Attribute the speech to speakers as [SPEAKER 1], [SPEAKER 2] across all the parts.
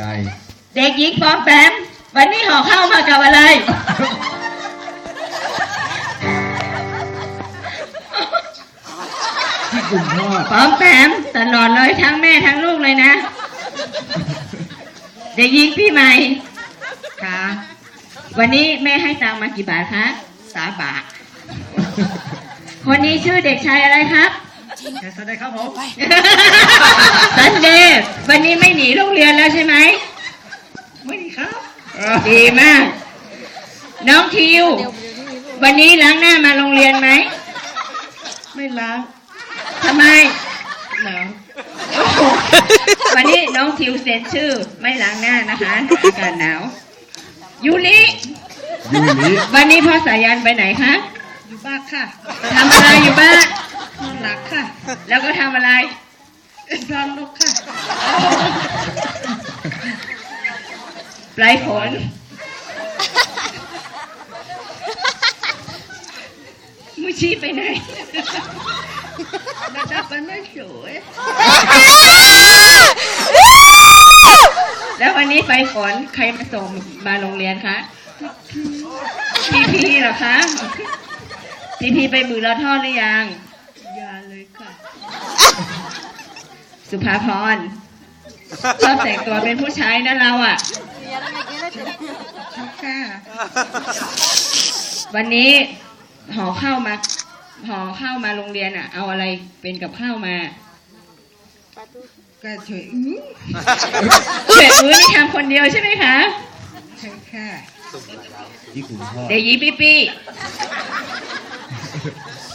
[SPEAKER 1] ใจ
[SPEAKER 2] เด็กหญิงปอมแปมวันนี้ห่อข้าวมากับอะไร
[SPEAKER 1] ที่กลุ่มทอด
[SPEAKER 2] ปอมแปมตลอดเลยทั้งแม่ทั้งลูกเลยนะ เด็กหญิงพี่ใหม่ค่ะ วันนี้แม่ให้ตังค์มากี่บาทคะสามบาท คนนี้ชื่อเด็กชายอะไรครับ
[SPEAKER 1] แสดงครับผม
[SPEAKER 2] ซันเดย์วันนี้ไม่หนีโรงเรียนแล้วใช่ไหม
[SPEAKER 1] ไม่ดีครับ
[SPEAKER 2] ดีมาก น้องทิว วันนี้ล้างหน้ามาโรงเรียนไหม
[SPEAKER 1] ไม่ล้าง
[SPEAKER 2] ทำไม
[SPEAKER 1] หนาว
[SPEAKER 2] วันนี้น้องทิวเซ็นชื่อ ไม่ล้างหน้านะคะอากาศหนาวยูริ
[SPEAKER 1] ยูริ
[SPEAKER 2] วันนี้พ่อสายันไปไหนคะ
[SPEAKER 1] อยู่บ้านค่ะ
[SPEAKER 2] ทำอะไรอยู่บ้าน
[SPEAKER 1] นอนหลักค่ะ
[SPEAKER 2] แล้วก็ทำอะไร
[SPEAKER 1] นอนลุกค่ะ
[SPEAKER 2] ปลายฝนมุชีไปไหน
[SPEAKER 1] ระดับมันไม่สวย
[SPEAKER 2] แล้ววันนี้ไปฝนใครมาส่งมาโรงเรียนคะพี่พี่เหรอคะพี่พีไปมือละทอหรือยัง
[SPEAKER 1] ยาเลยค่ะ
[SPEAKER 2] สุภาพรชอบแต่งตัวเป็นผู้ชายนะเราอะ
[SPEAKER 1] ค่ะ
[SPEAKER 2] วันนี้ห่อข้าวมาห่อข้าวมาโรงเรียนอะ เอาอะไรเป็นกับข้าวมา
[SPEAKER 1] ก็ช่วยอื้อ
[SPEAKER 2] เฉยอื้อนี่ทำคนเดียวใช่ไหมคะ
[SPEAKER 1] ใช่ค่ะที่กลุ่มทอด
[SPEAKER 2] เด็กหญิงปี้ปี้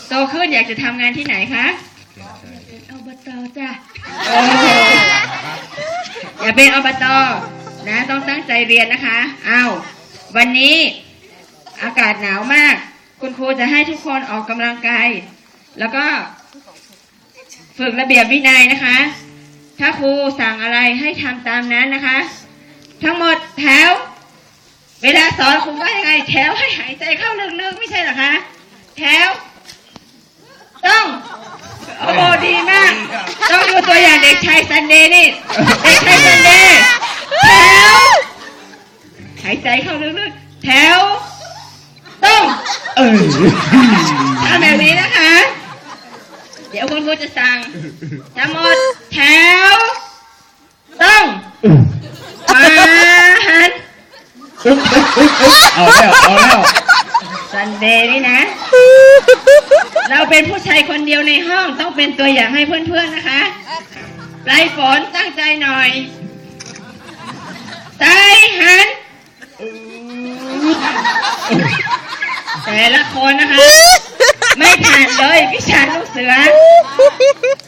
[SPEAKER 2] โตขึ้นอยากจะทำงานที่ไหนคะอบตจ้ะโอ้อย่าเป็นอบตนะต้องตั้งใจเรียนนะคะอ้าววันนี้อากาศหนาวมาก คุณครูจะให้ทุกคนออกกำลังกายแล้วก็ฝึกระเบียบวินัยนะคะ ถ้าครูสั่งอะไรให้ทำตามนั้นนะคะ ทั้งหมดแถว เวลาสอนครูว่ายังไงแถวให้หายใจเข้าลึกๆไม่ใช่เหรอคะแถว ต้องโอ้โหดีมาก ต้องดูตัวอย่างเด็กชายซันเดย์นี่เด็กชายซันเดย์แถวหายใจเข้าลึกๆแถว ต้อง
[SPEAKER 1] เอ้ย
[SPEAKER 2] ทำแบบนี้นะคะ เดี๋ยวคุณครูจะสั่งทั้งหมดแถว ต้องมาหัน
[SPEAKER 1] เอาแล้วเอาแล้ว
[SPEAKER 2] ซันเดย์นี่นะ เราเป็นผู้ชายคนเดียวในห้องต้องเป็นตัวอย่างให้เพื่อนๆนะคะปลายฝนตั้งใจหน่อยใจหัน แต่ละคนนะคะ ไม่ผ่านเลยวิชาลูกเสือ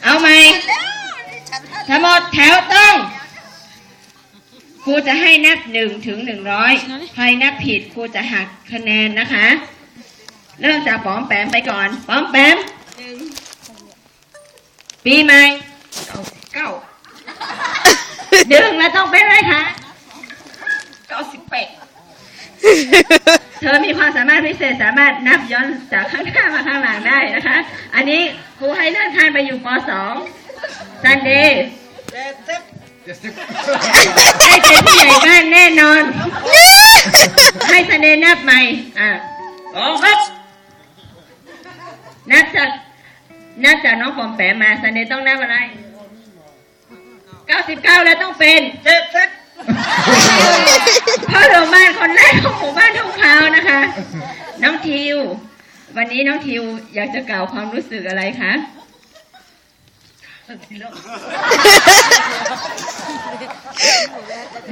[SPEAKER 2] เอาไหมทั้งหมดแถวต้องครูจะให้นับหนึ่งถึงหนึ่งร้อยใครนับผิดครูจะหักคะแนนนะคะ เริ่มจากปอมแปมไปก่อนปอมแปมปีใหม่เก้าดึงแล้วต้องเป็นอะไรคะเก้าสิบแปดเธอมีความสามารถพิเศษสามารถนับย้อนจากข้างหน้ามาข้างหลังได้นะคะ อันนี้ครูให้เลื่อนขั้นไปอยู่ปสองซันเดย์ได้เป็นผู้ใหญ่บ้านแน่นอน ให้ซันเดย์นับใหม่ อะสองครับ นับจากนับจากน้องปอมแปมมาซันเดย์ต้องนับอะไรเก้าสิบเก้าแล้วต้องเป็นเจ็ดเจ็ดพ่อหลวงบ้านคนแรกของหมู่บ้านทุ่งพร้าวนะคะ น้องทิว วันนี้น้องทิวอยากจะกล่าวความรู้สึกอะไรคะ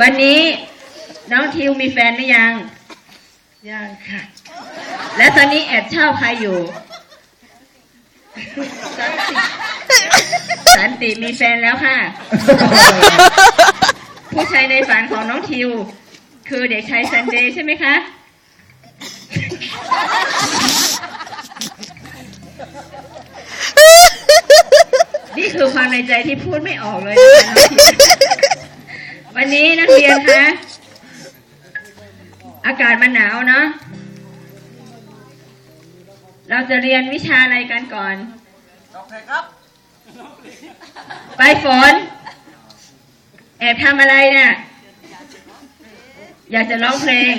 [SPEAKER 2] วันนี้น้องทิวมีแฟนหรือยัง
[SPEAKER 1] ยังค่ะ
[SPEAKER 2] และตอนนี้แอบชอบใครอยู่ สันติมีแฟนแล้วค่ะ ผู้ชายในฝันของน้องทิว คือเด็กชายซันเดย์ใช่ไหมคะ นี่คือความในใจที่พูดไม่ออกเลยนะคะน้องทิววันนี้นักเรียนคะ อากาศมันหนาวเนาะ เราจะเรียนวิชาอะไรกันก่อนไปฝน แอบทำอะไรเนี่ยอยากจะร้องเพลง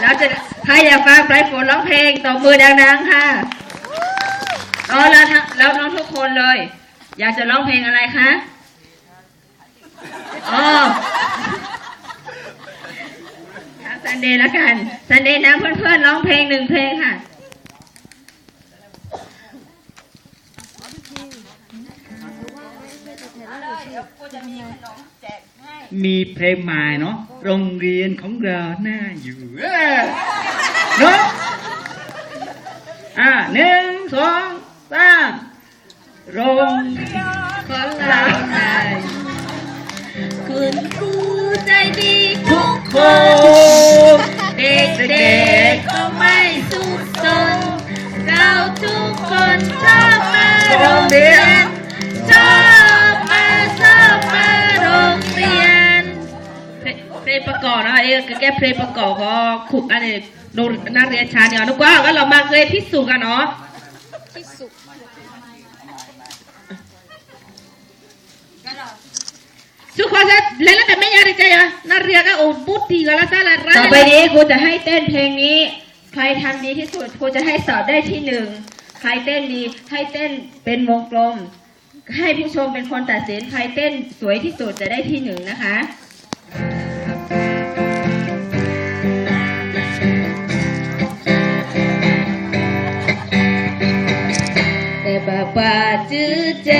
[SPEAKER 2] แล้วจะใครอยากฟังปลายฝนร้องเพลงตบมือดังๆค่ะอ๋อแล้วทั้งแล้วน้องทุกคนเลย อยากจะร้องเพลงอะไรคะ อ๋อ ซันเดย์แล้วกันซันเดย์นะเพื่อนๆร้องเพลงหนึ่งเพลงค่ะ
[SPEAKER 1] มีเพลงใหม่เนาะโรงเรียนของเราหน้าอยู่เออเนาะอ่าหนึ่งสองสามโรงเรียนของเราหน้าอยู่
[SPEAKER 2] คุณครู เด็กๆก็ไม่สุขสน เราทุกคนชอบมาโรงเรียน ชอบมาชอบมาโรงเรียน เพลงประกอบนะเอ้แกเพลงประกอบก็ขุกอันนี้โรงนักเรียนชาเนี่ยนึกว่าก็เรามาเคยพิสูจน์กันเนาะสุข ภาพเล่นแล้วแต่ไม่ยากใจอะนักเรียนก็โอ้บุตรีกันละซาละร้ต่อไปนี้ครูจะให้เต้นเพลงนี้ ใครทำดีที่สุดครูจะให้สอบได้ที่หนึ่งใครเต้นดีให้เต้นเป็นวงกลม ให้ผู้ชมเป็นคนตัดสินใครเต้นสวยที่สุดจะได้ที่หนึ่งนะคะ แต่บาบาจื้อเจ